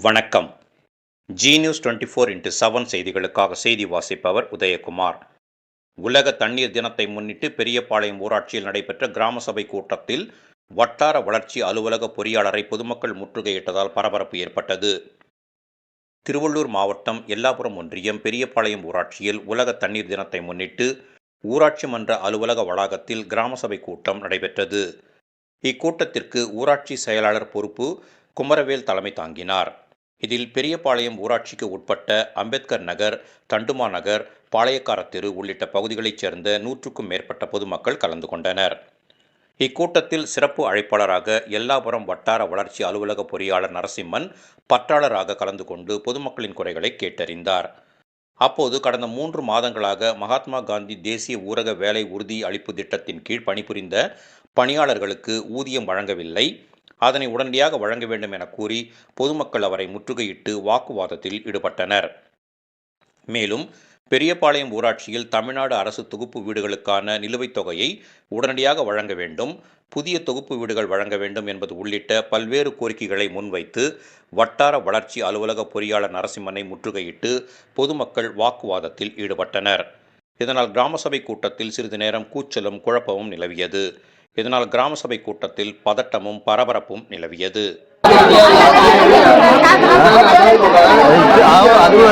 வணக்கம். Zee news twenty four into seven செய்திகளுக்காக செய்தி வாசிப்பவர் உதயகுமார். உலக தண்ணீர் தினத்தை முன்னிட்டு பெரியபாளையம் ஊராட்சியில் நடைபெற்ற கிராம சபை கூட்டத்தில் வட்டார வளர்ச்சி அலுவலக பொறியாளரை பொதுமக்கள் முற்றுகையிட்டதால் பரபரப்பு ஏற்பட்டது. திருவள்ளூர் மாவட்டம் எல்லாபுரம் ஒன்றியம் பெரியபாளையம் ஊராட்சியில் உலக தண்ணீர் தினத்தை முன்னிட்டு ஊராட்சி மன்ற அலுவலக வளாகத்தில் கிராம சபை கூட்டம் நடைபெற்றது. இக்கூட்டத்திற்கு ஊராட்சி செயலாளர் பொறுப்பு குமரவேல் தலைமை தாங்கினார். இதில் பெரியபாளையம் ஊராட்சிக்கு உட்பட்ட அம்பேத்கர் நகர் தண்டுமா நகர் பாளையக்கார தெரு உள்ளிட்ட பகுதிகளைச் சேர்ந்த நூற்றுக்கும் மேற்பட்ட பொதுமக்கள் கலந்து கொண்டனர். இக்கூட்டத்தில் சிறப்பு அழைப்பாளராக எல்லாபுரம் வட்டார வளர்ச்சி அலுவலக பொறியாளர் நரசிம்மன் பற்றாளராக கலந்து கொண்டு பொதுமக்களின் குறைகளை கேட்டறிந்தார். அப்போது கடந்த மூன்று மாதங்களாக மகாத்மா காந்தி தேசிய ஊரக வேலை உறுதி அளிப்பு திட்டத்தின் கீழ் பணிபுரிந்த பணியாளர்களுக்கு ஊதியம் வழங்கவில்லை. அதனை உடனடியாக வழங்க வேண்டும் என கூறி பொதுமக்கள் அவரை முற்றுகையிட்டு வாக்குவாதத்தில் ஈடுபட்டனர். மேலும் பெரியபாளையம் ஊராட்சியில் தமிழ்நாடு அரசு தொகுப்பு வீடுகளுக்கான நிலுவைத் தொகையை உடனடியாக வழங்க வேண்டும் புதிய தொகுப்பு வீடுகள் வழங்க வேண்டும் என்பது உள்ளிட்ட பல்வேறு கோரிக்கைகளை முன்வைத்து வட்டார வளர்ச்சி அலுவலக பொறியாளர் நரசிம்மனை முற்றுகையிட்டு பொதுமக்கள் வாக்குவாதத்தில் ஈடுபட்டனர். இதனால் கிராம சபை கூட்டத்தில் சிறிது நேரம் கூச்சலும் குழப்பமும் நிலவியது. இதனால் கிராம சபை கூட்டத்தில் பதட்டமும் பரபரப்பும் நிலவியது. அது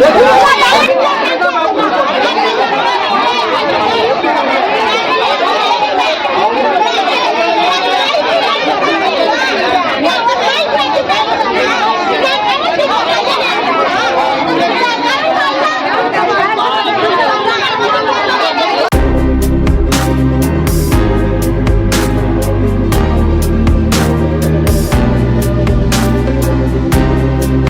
我不唱了。